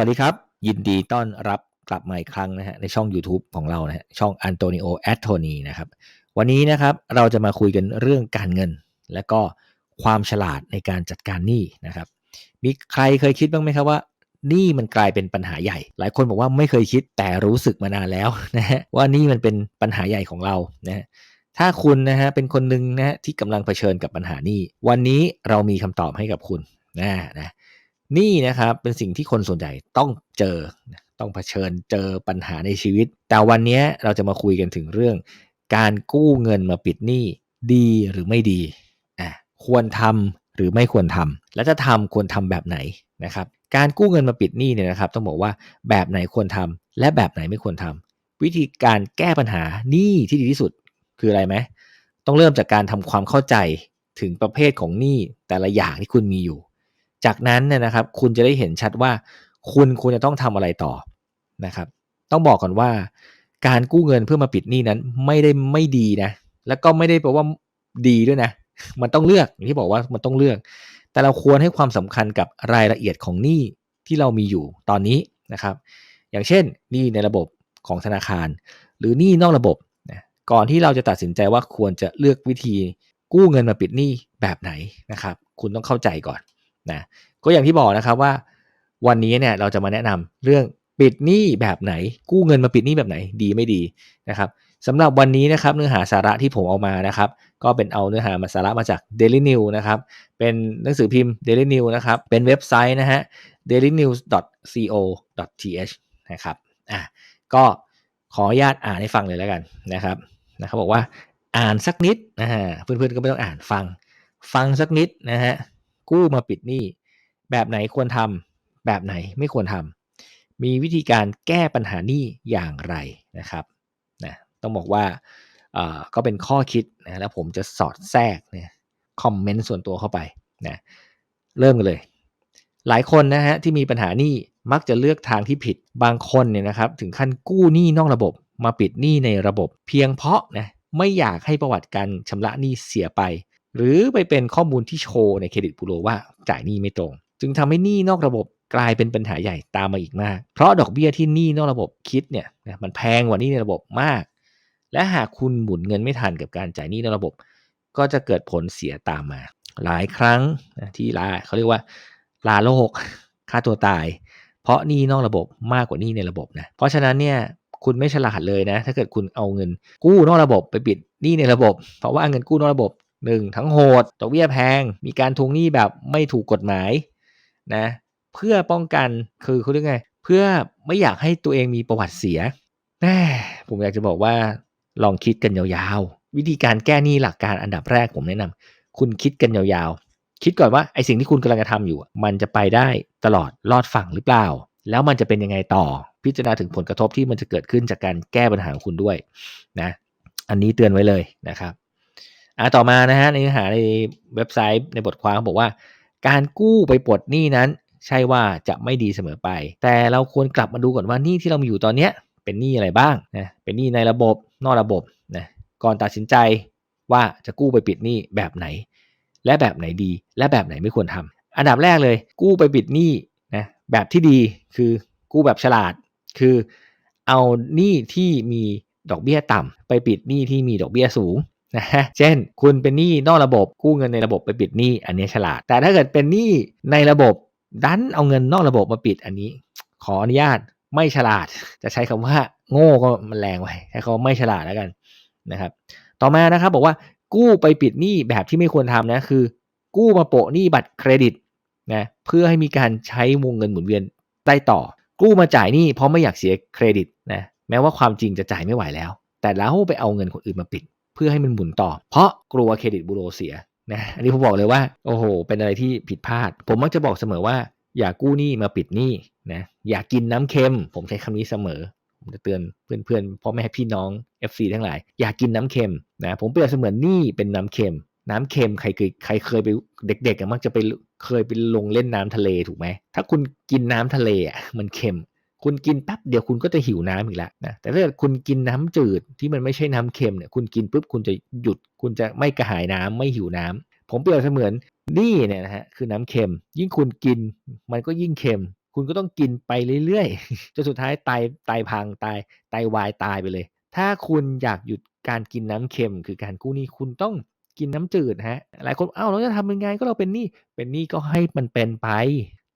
สวัสดีครับ ยินดีต้อนรับกลับมาอีกครั้งนะฮะในช่อง YouTube ของเรานะฮะช่อง Antonio a t t o n i นะครับวันนี้นะครับเราจะมาคุยกันเรื่องการเงิน และก็ความฉลาดในการจัดการหนี้นะครับ มีใครเคยคิดบ้างไหมครับว่าหนี้มันกลายเป็นปัญหาใหญ่ หลายคนบอกว่าไม่เคยคิดแต่รู้สึกมานานแล้วนะฮะว่านี่มันเป็นปัญหาใหญ่ของเรานะฮะถ้าคุณนะฮะเป็นคนหนึ่งนะฮะที่กำลังเผชิญกับปัญหานี้ วันนี้เรามีคำตอบให้กับคุณนะนะ นี่นะครับเป็นสิ่งที่คนส่วนใหญ่ต้องเจอ ต้องเผชิญเจอปัญหาในชีวิต แต่วันนี้เราจะมาคุยกันถึงเรื่อง การกู้เงินมาปิดหนี้ดีหรือไม่ดีอะควรทำหรือไม่ควรทำและจะทำควรทำแบบไหนนะครับ การกู้เงินมาปิดหนี้เนี่ยนะครับ ต้องบอกว่าแบบไหนควรทำและแบบไหนไม่ควรทำวิธีการแก้ปัญหาหนี้ที่ดีที่สุดคืออะไรไหมต้องเริ่มจากการทำความเข้าใจถึงประเภทของหนี้แต่ละอย่างที่คุณมีอยู่ จากนั้นเนี่ยนะครับ คุณจะได้เห็นชัดว่า คุณควรจะต้องทำอะไรต่อนะครับ ต้องบอกก่อนว่า การกู้เงินเพื่อมาปิดหนี้นั้น ไม่ได้ไม่ดีนะ แล้วก็ไม่ได้แปลว่าดีด้วยนะ มันต้องเลือกอย่างที่บอกว่ามันต้องเลือก แต่เราควรให้ความสำคัญกับรายละเอียดของหนี้ที่เรามีอยู่ตอนนี้นะครับ อย่างเช่นหนี้ในระบบของธนาคาร หรือหนี้นอกระบบนะก่อนที่เราจะตัดสินใจว่าควรจะเลือกวิธีกู้เงินมาปิดหนี้แบบไหนนะครับ คุณต้องเข้าใจก่อน นะก็อย่างที่บอกนะครับว่าวันนี้เนี่ยเราจะมาแนะนำเรื่องปิดหนี้แบบไหน กู้เงินมาปิดหนี้แบบไหนดีไม่ดีนะครับสำหรับวันนี้นะครับเนื้อหาสาระที่ผมเอามานะครับ ก็เป็นเอาเนื้อหามาสาระมาจาก Daily News นะครับ เป็นหนังสือพิมพ์ Daily News นะครับ เป็นเว็บไซต์นะฮะ dailynews.co.th นะครับอะก็ขออนุญาตอ่านให้ฟังเลยแล้วกันนะครับนะครับบอกว่าอ่านสักนิดนะฮะเพื่อนๆก็ไม่ต้องอ่านฟัง ฟังสักนิดนะฮะ กู้มาปิดหนี้ แบบไหนควรทำแบบไหนไม่ควรทำมีวิธีการแก้ปัญหาหนี้อย่างไรนะครับนะต้องบอกว่าก็เป็นข้อคิดนะแล้วผมจะสอดแทรกเนี่ยคอมเมนต์ส่วนตัวเข้าไปนะเริ่มกันเลย หลายคนนะฮะที่มีปัญหาหนี้มักจะเลือกทางที่ผิดบางคนเนี่ยนะครับถึงขั้นกู้หนี้นอกระบบ มาปิดหนี้ในระบบ เพียงเพราะนะไม่อยากให้ประวัติการชำระหนี้เสียไป หรือไปเป็นข้อมูลที่โชว์ในเครดิตบูโรว่าจ่ายหนี้ไม่ตรง จึงทำให้หนี้นอกระบบกลายเป็นปัญหาใหญ่ตามมาอีกมาก เพราะดอกเบี้ยที่หนี้นอกระบบคิดเนี่ยมันแพงกว่านี้ในระบบมาก และหากคุณหมุนเงินไม่ทันกับการจ่ายหนี้นอกระบบ ก็จะเกิดผลเสียตามมา หลายครั้งที่ลาเขาเรียกว่าลาโลกค่าตัวตาย เพราะหนี้นอกระบบมากกว่าหนี้ในระบบนะเพราะฉะนั้นเนี่ยคุณไม่ฉลาดเลยนะ ถ้าเกิดคุณเอาเงินกู้นอกระบบไปปิดหนี้ในระบบ เพราะว่าเงินกู้นอกระบบ หนึ่งทั้งโหดดอกเบี้ยแพง มีการทวงหนี้แบบไม่ถูกกฎหมายนะเพื่อป้องกันคือเขาเรียกไง เพื่อไม่อยากให้ตัวเองมีประวัติเสียแม่ผมอยากจะบอกว่าลองคิดกันยาวๆ วิธีการแก้หนี้หลักการอันดับแรกผมแนะนำคุณคิดกันยาวๆ คิดก่อนว่าไอสิ่งที่คุณกำลังจะทำอยู่ มันจะไปได้ตลอดรอดฝั่งหรือเปล่า แล้วมันจะเป็นยังไงต่อ พิจารณาถึงผลกระทบที่มันจะเกิดขึ้นจากการแก้ปัญหาของคุณด้วยนะอันนี้เตือนไว้เลยนะครับ อ่าต่อมานะฮะในเนื้อหาในเว็บไซต์ในบทความบอกว่า การกู้ไปปลดหนี้นั้น ใช่ว่าจะไม่ดีเสมอไป แต่เราควรกลับมาดูก่อนว่านี่ที่เรามีอยู่ตอนนี้เป็นหนี้อะไรบ้างนะเป็นหนี้ในระบบนอกระบบนะก่อนตัดสินใจว่าจะกู้ไปปิดหนี้แบบไหน และแบบไหนดี และแบบไหนไม่ควรทำอันดับแรกเลย กู้ไปปิดหนี้นะแบบที่ดีคือกู้แบบฉลาด คือเอาหนี้ที่มีดอกเบี้ยต่ำไปปิดหนี้ที่มีดอกเบี้ยสูง นะฮะเช่น คุณเป็นหนี้นอกระบบกู้เงินในระบบไปปิดหนี้อันนี้ฉลาด แต่ถ้าเกิดเป็นหนี้ในระบบดันเอาเงินนอกระบบมาปิดอันนี้ ขออนุญาตไม่ฉลาด จะใช้คำว่า โง่ก็มันแรงไปใช้คำว่าไม่ฉลาดแล้วกันนะครับ ต่อมานะครับบอกว่ากู้ไปปิดหนี้แบบที่ไม่ควรทำนะคือ กู้มาโปะหนี้บัตรเครดิตนะเพื่อให้มีการใช้วงเงินหมุนเวียนได้ต่อ กู้มาจ่ายหนี้เพราะไม่อยากเสียเครดิตนะแม้ว่าความจริงจะจ่ายไม่ไหวแล้ว แต่แล้วไปเอาเงินคนอื่นมาปิด พื่อให้มันหมุนต่อ เพราะกลัวเครดิตบูโรเสียนะอันนี้ผมบอกเลยว่าโอ้โห เป็นอะไรที่ผิดพลาด ผมมักจะบอกเสมอว่า อย่ากู้หนี้มาปิดหนี้นะอย่ากินน้ำเค็ม ผมใช้คำนี้เสมอ ผมจะเตือนเพื่อนๆพ่อแม่พี่น้อง FC ทั้งหลาย อย่ากินน้ำเค็มนะผมเปรียบเสมือนหนี้เป็นน้ำเค็ม น้ำเค็มใครเคยใครเคยไปเด็กๆมักจะไปเคยไปลงเล่นน้ำทะเลถูกไหมถ้าคุณกินน้ำทะเลอะมันเค็ม คุณกินแป๊บเดียวคุณก็จะหิวน้ำอีกแล้วนะแต่ถ้าคุณกินน้ำจืดที่มันไม่ใช่น้ำเค็มเนี่ยคุณกินปุ๊บคุณจะหยุด คุณจะไม่กระหายน้ำไม่หิวน้ำผมเปรียบเสมือนนี่เนี่ยนะฮะคือน้ำเค็ม ยิ่งคุณกินมันก็ยิ่งเค็ม คุณก็ต้องกินไปเรื่อยๆจนสุดท้ายไตไตพังตายไตวายตายไปเลย ถ้าคุณอยากหยุดการกินน้ำเค็ม คือการกู้หนี้คุณต้องกินน้ำจืดฮะหลายคนเอ้าเราจะทำยังไงก็เราเป็นหนี้เป็นหนี้ก็ให้มันเป็นไป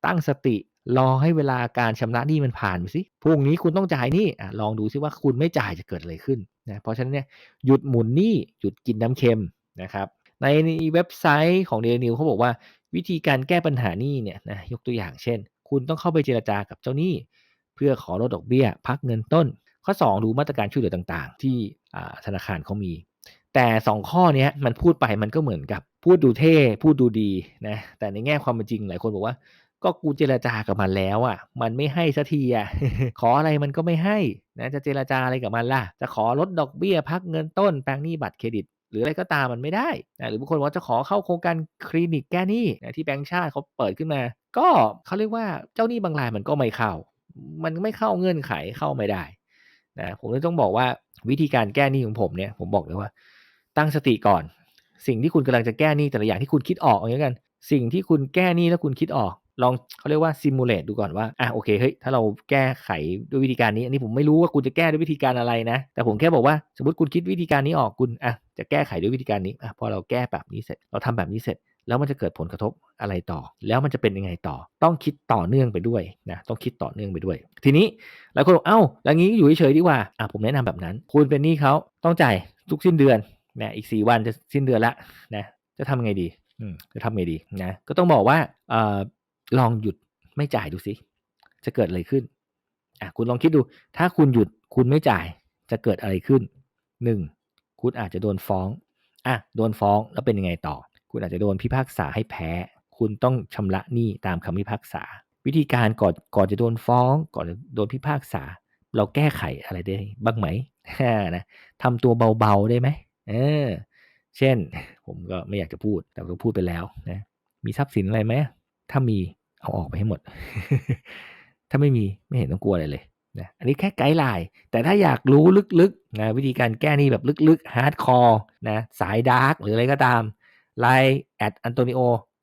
ตั้งสติ รอให้เวลาการชำระหนี้มันผ่านไปสิพรุ่งนี้คุณต้องจ่ายหนี้อะลองดูซิว่าคุณไม่จ่ายจะเกิดอะไรขึ้นนะเพราะฉะนั้นเนี่ยหยุดหมุนหนี้หยุดกินน้ำเค็มนะครับในเว็บไซต์ของ Daily News เขาบอกว่าวิธีการแก้ปัญหาหนี้เนี่ยนะยกตัวอย่างเช่น คุณต้องเข้าไปเจรจากับเจ้าหนี้ เพื่อขอลดดอกเบี้ย พักเงินต้น ข้อ 2 ดูมาตรการช่วยเหลือต่างๆ ที่ธนาคารเขามี แต่ 2 ข้อนี้มันพูดไปมันก็เหมือนกับ พูดดูเท่ พูดดูดีนะแต่ในแง่ความเป็นจริงหลายคนบอกว่า ก็กูเจรจากับมันแล้วอะ มันไม่ให้สักทีอะ ขออะไรมันก็ไม่ให้นะจะเจรจาอะไรกับมันล่ะ จะขอลดดอกเบี้ยพักเงินต้นแปลงหนี้บัตรเครดิตหรืออะไรก็ตามมันไม่ได้นะหรือบางคนว่าจะขอเข้าโครงการคลินิกแก้หนี้นะที่แบงก์ชาติเขาเปิดขึ้นมา ก็เขาเรียกว่าเจ้าหนี้บางรายมันก็ไม่เข้า มันไม่เข้าเงื่อนไขเข้าไม่ได้นะผมเลยต้องบอกว่าวิธีการแก้หนี้ของผมเนี่ยผมบอกเลยว่า ตั้งสติก่อน สิ่งที่คุณกำลังจะแก้หนี้แต่ละอย่างที่คุณคิดออกเอางี้กัน สิ่งที่คุณแก้หนี้แล้วคุณคิดออก ลองเขาเรียกว่าซิมูเลตดูก่อนว่าอะโอเคเฮ้ยถ้าเราแก้ไขด้วยวิธีการนี้อันนี้ผมไม่รู้ว่าคุณจะแก้ด้วยวิธีการอะไรนะ แต่ผมแค่บอกว่าสมมติคุณคิดวิธีการนี้ออกคุณอะจะแก้ไขด้วยวิธีการนี้อะพอเราแก้แบบนี้เสร็จ เราทำแบบนี้เสร็จแล้วมันจะเกิดผลกระทบอะไรต่อ แล้วมันจะเป็นยังไงต่อ ต้องคิดต่อเนื่องไปด้วยนะ ต้องคิดต่อเนื่องไปด้วย ทีนี้หลายคนบอกเอ้า แล้วงี้อยู่เฉยๆดีกว่า อะผมแนะนำแบบนั้น คุณเป็นหนี้เขาต้องจ่ายทุกสิ้นเดือนนะอีก 4 วันจะสิ้นเดือนละนะ จะทำไงดีอืมจะทำไงดีนะ ก็ต้องบอกว่าเอ่อ ลองหยุดไม่จ่ายดูสิจะเกิดอะไรขึ้นอะคุณลองคิดดู ถ้าคุณหยุดคุณไม่จ่ายจะเกิดอะไรขึ้นหนึ่งคุณอาจจะโดนฟ้องอะโดนฟ้องแล้วเป็นยังไงต่อ คุณอาจจะโดนพิพากษาให้แพ้ คุณต้องชำระหนี้ตามคำพิพากษา วิธีการก่อนก่อนจะโดนฟ้อง ก่อนจะโดนพิพากษา เราแก้ไขอะไรได้บ้างไหมนะทำตัวเบาๆได้ไหมเออ เช่น ผมก็ไม่อยากจะพูดแต่ก็พูดไปแล้วนะมีทรัพย์สินอะไรไหม ถ้ามีเอาออกไปให้หมด ถ้าไม่มีไม่เห็นต้องกลัวอะไรเลยนะอันนี้แค่ไกด์ไลน์ แต่ถ้าอยากรู้ลึกๆนะวิธีการแก้นี่แบบลึกๆฮาร์ดคอร์นะสายดาร์กหรืออะไรก็ตามไลน์แอดอันโตนิโอ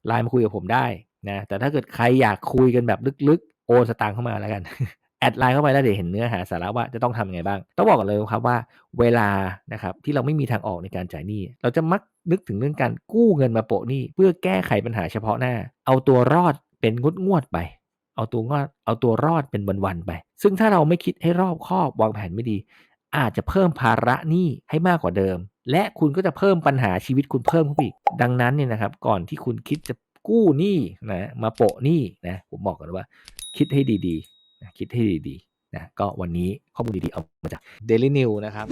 ไลน์มาคุยกับผมได้นะแต่ถ้าเกิดใครอยากคุยกันแบบลึกๆ โอนสตางค์เข้ามาแล้วกัน แอดไลน์เข้าไปแล้วเดี๋ยวเห็นเนื้อหาสาระว่าจะต้องทำยังไงบ้าง ต้องบอกกันเลยครับว่าเวลานะครับที่เราไม่มีทางออกในการจ่ายหนี้ เราจะมักนึกถึงเรื่องการกู้เงินมาโปะหนี้ เพื่อแก้ไขปัญหาเฉพาะหน้า เอาตัวรอดเป็นงดงวดไป เอาตัวงอดเอาตัวรอดเป็นวันๆไป ซึ่งถ้าเราไม่คิดให้รอบคอบวางแผนไม่ดี อาจจะเพิ่มภาระหนี้ให้มากกว่าเดิม และคุณก็จะเพิ่มปัญหาชีวิตคุณเพิ่มขึ้นอีกดังนั้นเนี่ยนะครับก่อนที่คุณคิดจะกู้หนี้นะมาโปะหนี้นะผมบอกกันว่าคิดให้ดีๆ นะคิดให้ดีๆนะก็วันนี้ข้อมูลดีๆเอามาจาก Daily New นะครับ